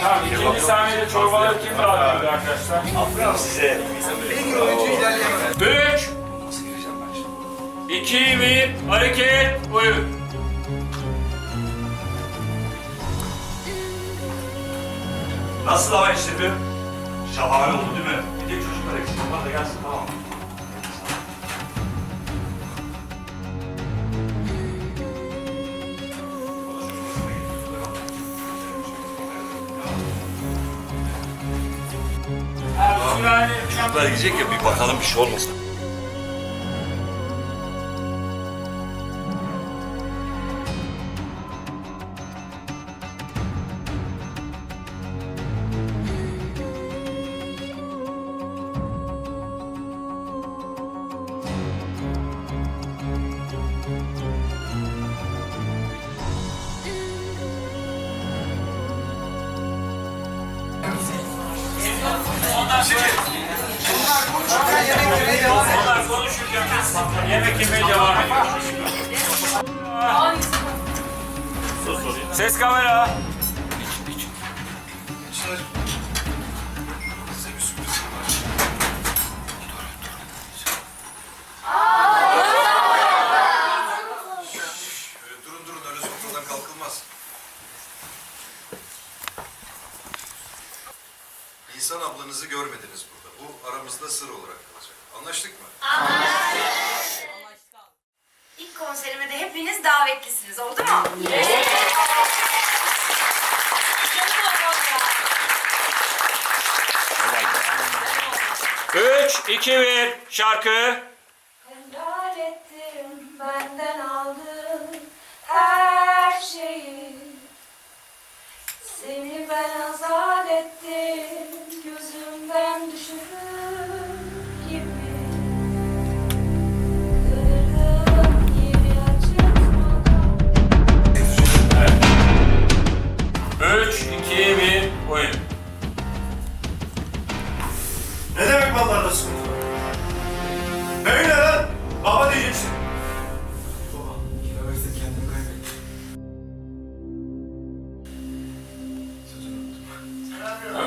Tamam ikinci sahnede çorbaları kim dağıtıyordu arkadaşlar? Aferin size. 3 2 1 hareket oyun. Nasıl hava işlevi? Şahane oldu değil mi? Bir tek çocuklar eksik. Onlar da gelsin tamam. Yani Çocuklar gidecek ya bir bakalım bir şey olmasın. Onlar konuşurken biz yemek yemeye devam ediyoruz. Ses kamera. Öyle Nisan ablanızı görmediniz burada. Bu aramızda sır olarak kalacak. Anlaştık mı? İlk konserime de hepiniz davetlisiniz. Oldu mu? Üç, iki, bir, şarkı. Var? Böyle lan? Baba diyeceksin.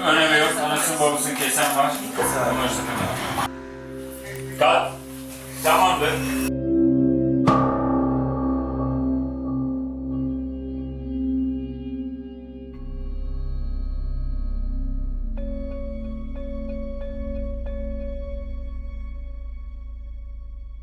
Önemi yok. Anasını babasını kesen var. Kat. Tamamdır.